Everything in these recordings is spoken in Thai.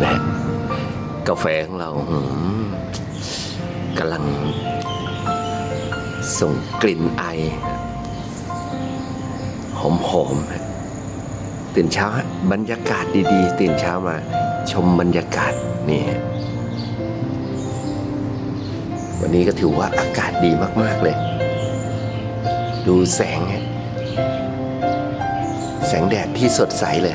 ไหมฮะกาแฟของเรากำลัง ส่งกลิ่นไอ หอมๆฮะตื่นเช้าบรรยากาศดีๆ ตื่นเช้ามา ชมบรรยากาศนี่วันนี้ก็ถือว่าอากาศดีมาก ๆ เลย ดูแสง แสงแดดที่สดใสเลย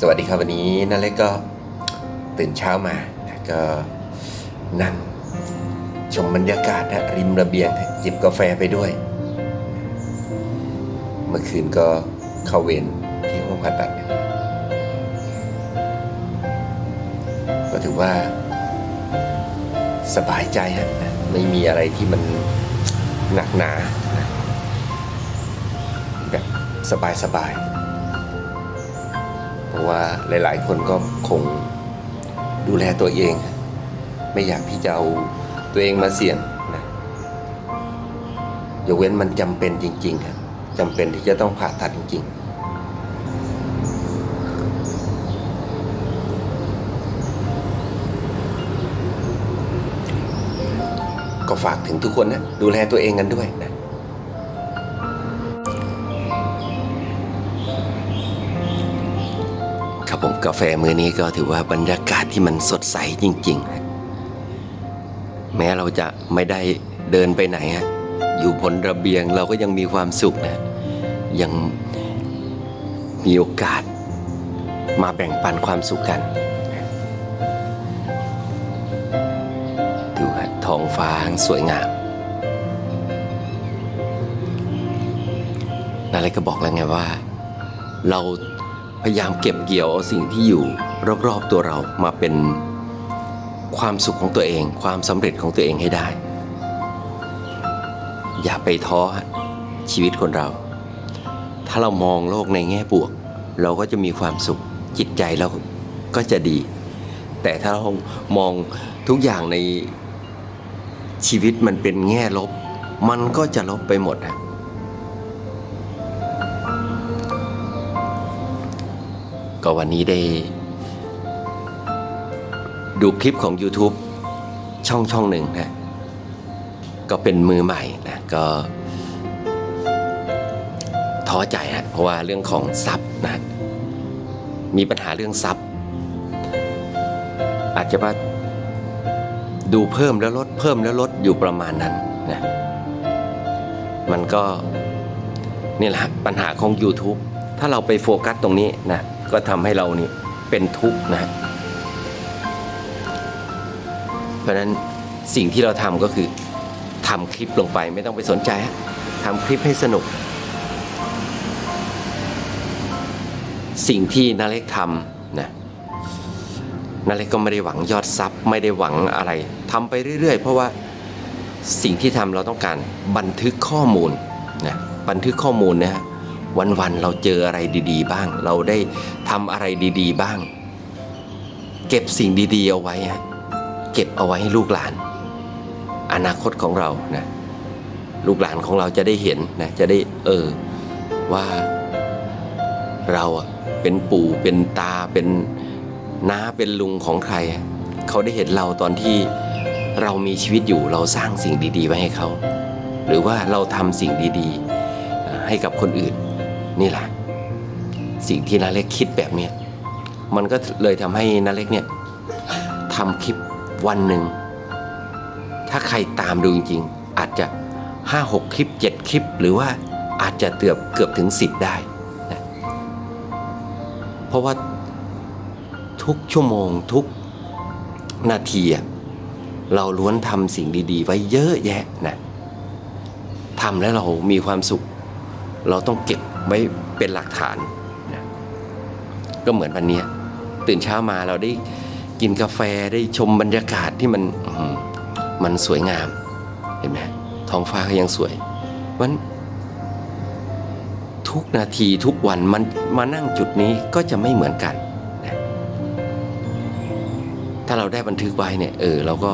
สวัสดีครับวันนี้นาเล็กก็ตื่นเช้ามาก็นั่งชมบรรยากาศนะริมระเบียงจิบกาแฟไปด้วย เมื่อคืนก็เข้าเวรที่ห้องผ่าตัด ก็ถือว่าสบายใจฮะไม่มีอะไรที่มันหนักหนาแบบสบายๆเพ ราะว่าหลายๆ คนก็คงดูแลตัวเอง ไม่อยากที่จะเอาตัวเองมาเสี่ยงนะยกเว้นมันจำเป็นจริงๆครับจำเป็นที่จะต้องผ่าตัดจริงๆก็ฝากถึงทุกคนนะ ดูแลตัวเองกันด้วยนะ กาแฟมื้อนี้ก็ถือว่าบรรยากาศที่มันสดใสจริง ๆ แม้เราจะไม่ได้เดินไปไหนฮะอยู่บนระเบียงเราก็ยังมีความสุขนะยังมีโอกาสมาแบ่งปันความสุขกันดูฮะท้องฟ้าสวยงามนาเลยก็บอกแล้วไงว่า เรา ยายามเก็บเกี่ยวเอาสิ่งที่อยู่รอบๆตัวเรามาเป็นความสุขของตัวเอง ความสำเร็จของตัวเองให้ได้ อย่าไปท้อชีวิตคนเรา ถ้าเรามองโลกในแง่บวก เราก็จะมีความสุขจิตใจเราก็จะดี แต่ถ้าเรามองทุกอย่างในชีวิตมันเป็นแง่ลบ มันก็จะลบไปหมดฮะ ก็วันนี้ได้ ดูคลิปของ YouTube ช่องช่องหนึ่งนะ ก็เป็นมือใหม่นะก็ท้อใจฮะเพราะว่าเรื่องของซับนะ มีปัญหาเรื่องซับอาจจะว่าดูเพิ่มแล้วลดเพิ่มแล้วลดอยู่ประมาณนั้นนะมันก็นี่แหละฮะปัญหาของ YouTube ถ้าเราไปโฟกัสตรงนี้นะก็ทำให้เรานี่เป็นทุกข์นะเพราะนั้นสิ่งที่เราทำก็คือทำคลิปลงไปไม่ต้องไปสนใจทำคลิปให้สนุก สิ่งที่นาเล็กทำนะนาเล็กก็ไม่ได้หวังยอดซับไม่ได้หวังอะไรทำไปเรื่อย ๆ เพราะว่าสิ่งที่ทำเราต้องการบันทึกข้อมูลนะบันทึกข้อมูลนะฮะ วันๆเราเจออะไรดีๆ บ้าง เราได้ทำอะไรดีๆ บ้าง เก็บสิ่งดีๆเอาไว้ฮะเก็บเอาไว้ให้ลูกหลาน อนาคตของเรานะลูกหลานของเราจะได้เห็นนะจะได้เออว่าเราเป็นปู่เป็นตาเป็นน้าเป็นลุงของใคร เขาได้เห็นเราตอนที่เรามีชีวิตอยู่เราสร้างสิ่งดี ๆ ไว้ให้เขา หรือว่าเราทำสิ่งดี ๆ ให้กับคนอื่น นี่แหละสิ่งที่นาเล็กคิดแบบเนี้มันก็เลยทำให้นาเล็กเนี่ยทำคลิปวันหนึ่ง ถ้าใครตามดูจริงๆ อาจจะห้าหกคลิปเจ็ดคลิป หรือว่าอาจจะเกือบเกือบถึงสิบได้นะเพราะว่าทุกชั่วโมงทุกนาทีเราล้วนทำสิ่งดี ๆ ไว้เยอะแยะนะทำแล้วเรามีความสุข เราต้องเก็บ ไว้เป็นหลักฐานนะก็เหมือนวันนี้ตื่นเช้ามาเราได้กินกาแฟได้ชมบรรยากาศที่มันมันสวยงาม เห็นไหมท้องฟ้าก็ยังสวยมันทุกนาทีทุกวันมันมานั่งจุดนี้ก็จะไม่เหมือนกันนะถ้าเราได้บันทึกไว้เนี่ยเออเราก็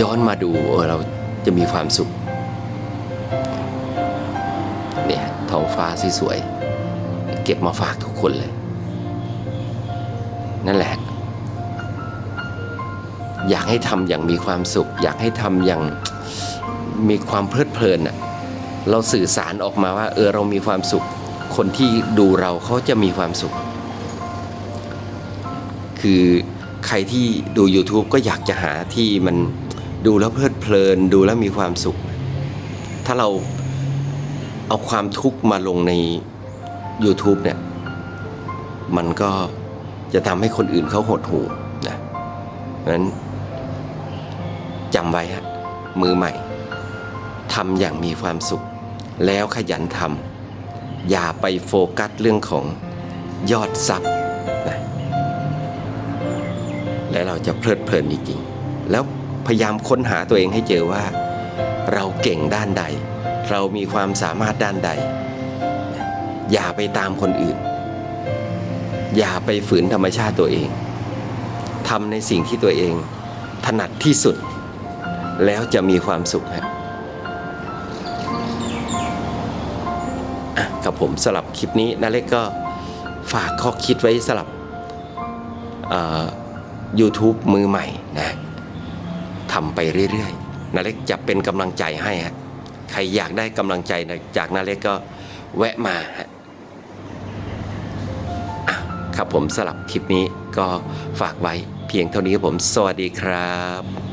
ย้อนมาดูเออเราจะมีความสุข ท้องฟ้าสวยๆเก็บมาฝากทุกคนเลย นั่นแหละ อยากให้ทำอย่างมีความสุข อยากให้ทำอย่างมีความเพลิดเพลินอะเราสื่อสารออกมาว่า เออเรามีความสุข คนที่ดูเราเขาจะมีความสุข คือใครที่ดู YouTube ก็อยากจะหาที่มันดูแล้วเพลิดเพลิน ดูแล้วมีความสุข ถ้าเรา เอาความทุกข์มาลงใน YouTube เนี่ย มันก็จะทำให้คนอื่นเขาหดหูนะเพราะฉะนั้นจำไว้ฮะมือใหม่ทำอย่างมีความสุข แล้วขยันทำอย่าไปโฟกัสเรื่องของยอดซับนะและเราจะเพลิดเพลินจริงๆแล้วพยายามค้นหาตัวเองให้เจอว่า เราเก่งด้านใด เรามีความสามารถด้านใด อย่าไปตามคนอื่น อย่าไปฝืนธรรมชาติตัวเองทำในสิ่งที่ตัวเอง ถนัดที่สุด แล้วจะมีความสุขฮะอะกับผมสลับคลิปนี้นาเล็กก็ฝากข้อคิดไว้สลับ YouTube มือใหม่นะทำไปเรื่อยๆนาเล็กจะเป็นกำลังใจให้ฮะ ใครอยากได้กำลังใจจากนาเล็กก็แวะมาะครับผมสลับคลิปนี้ก็ฝากไว้เพียงเท่านี้ครับผม สวัสดีครับ